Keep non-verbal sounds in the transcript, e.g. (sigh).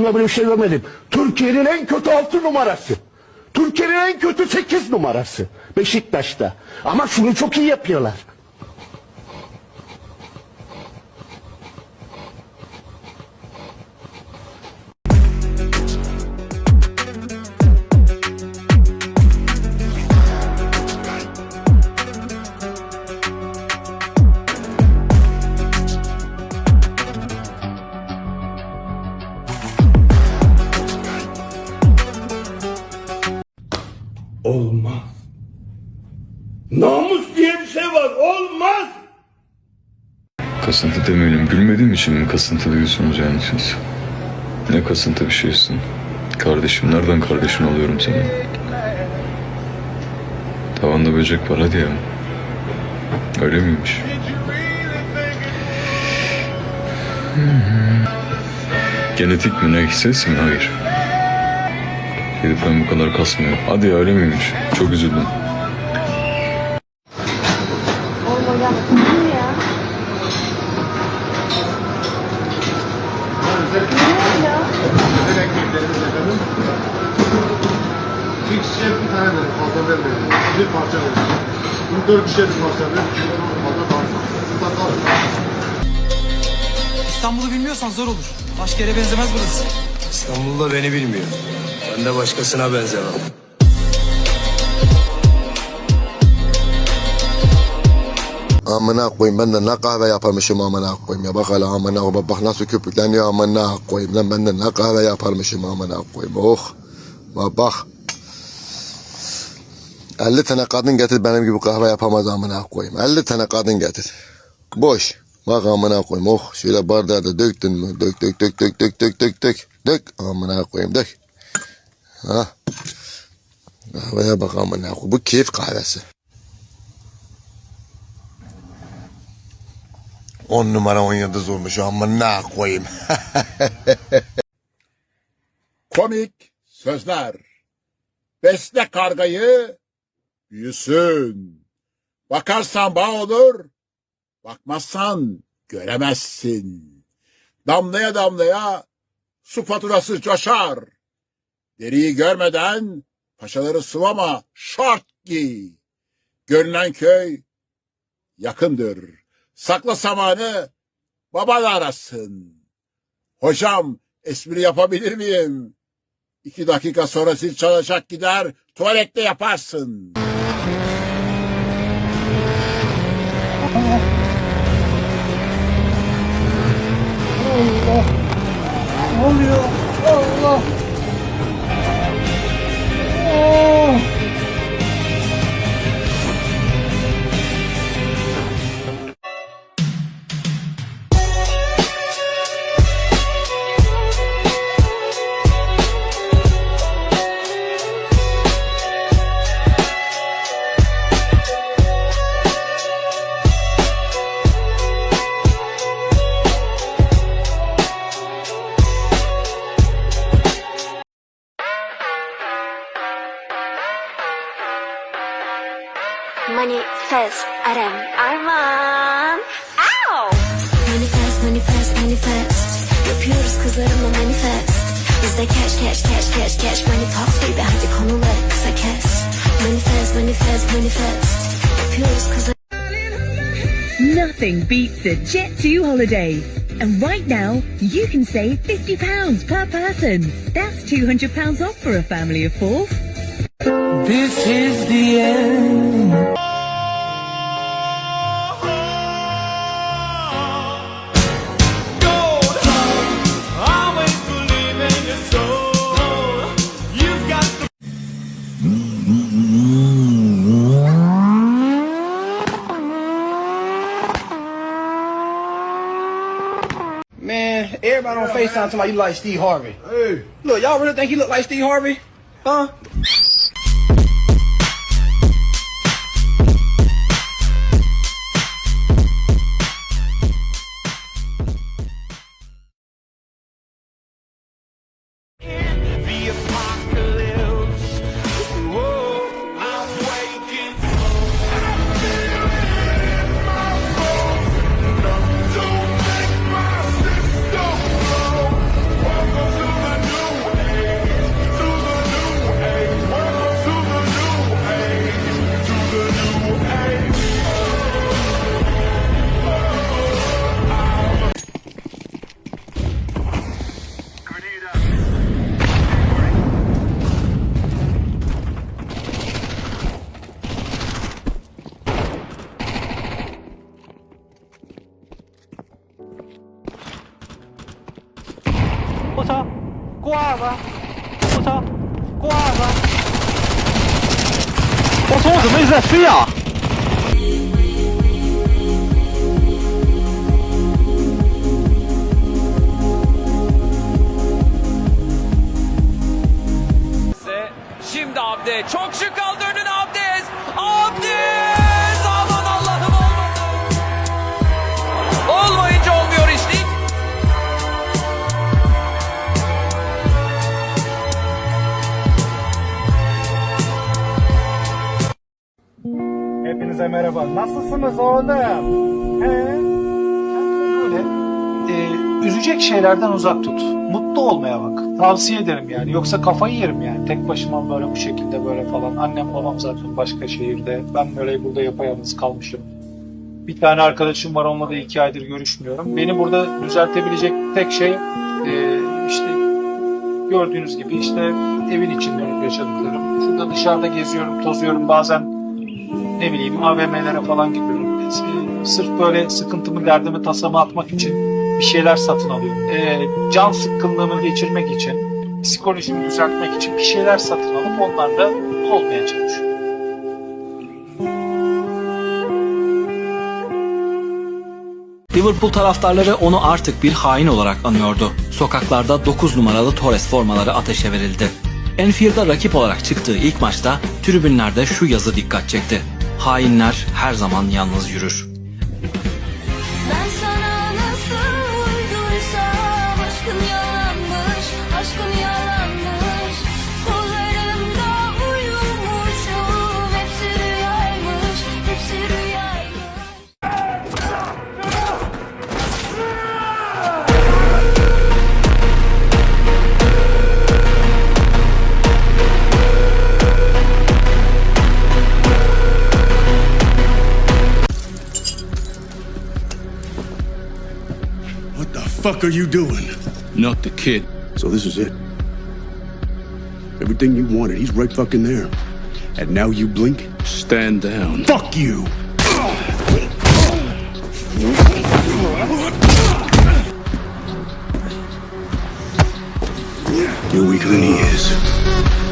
hayatımda böyle bir şey görmedim. Türkiye'nin en kötü altı numarası. Türkiye'nin en kötü sekiz numarası. Beşiktaş'ta. Ama şunu çok iyi yapıyorlar. Namus diye bir şey var. Olmaz. Kasıntı demeyelim. Gülmediğim için mi kasıntı diyorsunuz yani siz? Ne kasıntı bir şeysin. Kardeşim nereden kardeşin oluyorum senin? Tavanda böcek var hadi ya. Öyle miymiş? Genetik mi ne? Ses mi? Hayır. Ben bu kadar kasmıyor. Hadi ya öyle miymiş? Çok üzüldüm. Oğlum hocam kim ya? Ne ya? Özel ekmeklerimiz efendim. Bir kişiye bir tane verin, fazla vermeyin. Bir parça verin. Bunu dört kişiye bir parça verin. Fazla kalsın. Mutlaka İstanbul'u bilmiyorsan zor olur. Başka yere benzemez burası. İstanbul'da beni bilmiyor. Ben de başkasına benzemem. Amına koyayım ben de ne kahve yaparmışım amına koyayım ya. Bak hala amına koyayım. Bak nasıl köpükleniyor amına koyayım. Lan ben de ne kahve yaparmışım amına koyayım. Oh. Bak bak. 50 tane kadın getir benim gibi kahve yapamaz amına koyayım. 50 tane kadın getir. Boş. Bak amına koyayım. Oh şöyle bardağı da döktün mü? Dök dök dök dök dök dök dök dök. Dök amına koyayım dök. Ha. Kahveye bak amına koyayım. Bu keyif kahvesi. 10 numara 10 yıldız olmuş ama ne koyayım. (laughs) Komik sözler. Besle kargayı, büyüsün. Bakarsan bağ olur, bakmazsan göremezsin. Damlaya damlaya su faturası coşar. Deriyi görmeden paşaları sıvama, şart giy. Görünen köy yakındır. Sakla samanı, baban arasın. Hocam espri yapabilir miyim? İki dakika sonra zil çalacak gider tuvalette yaparsın. Manifest Arem Arman. Ow! Manifest, manifest, manifest Yapıyoruz kızlarımla manifest Bizde cash, cash, cash, cash, cash Money talks baby hadi konuları kısa kes Manifest, manifest, manifest Yapıyoruz kızlar Nothing beats a Jet2 holiday. And right now, you can save £50 per person. That's £200 off for a family of four. This is the end. Man, everybody on FaceTime talking about you like Steve Harvey. Hey. Look, y'all really think he look like Steve Harvey? Huh? 我操，挂了！我操，我怎么一直在飞啊？Şimdi Abde. Çok şık kaldı Hepinize merhaba. Nasılsınız oğlum? He? Böyle e, üzecek şeylerden uzak tut. Mutlu olmaya bak. Tavsiye ederim yani. Yoksa kafayı yerim yani. Tek başıma böyle bu şekilde böyle falan. Annem babam zaten başka şehirde. Ben böyle burada yapayalnız kalmışım. Bir tane arkadaşım var onunla da iki aydır görüşmüyorum. Beni burada düzeltebilecek tek şey e, işte gördüğünüz gibi işte evin içinde yaşadıklarım. Şurada dışarıda geziyorum, tozuyorum. Bazen ne bileyim AVM'lere falan gidiyorum. Ee, Sırf böyle sıkıntımı, derdimi, tasamı atmak için bir şeyler satın alıyorum. Ee, can sıkkınlığımı geçirmek için, psikolojimi düzeltmek için bir şeyler satın alıp onlarla olmaya çalışıyorum. Liverpool taraftarları onu artık bir hain olarak anıyordu. Sokaklarda 9 numaralı Torres formaları ateşe verildi. Enfield'a rakip olarak çıktığı ilk maçta tribünlerde şu yazı dikkat çekti. Hainler her zaman yalnız yürür. What the fuck are you doing? Not the kid. So this is it. Everything you wanted, he's right fucking there. And now you blink? Stand down. Fuck you! You're weaker than he is.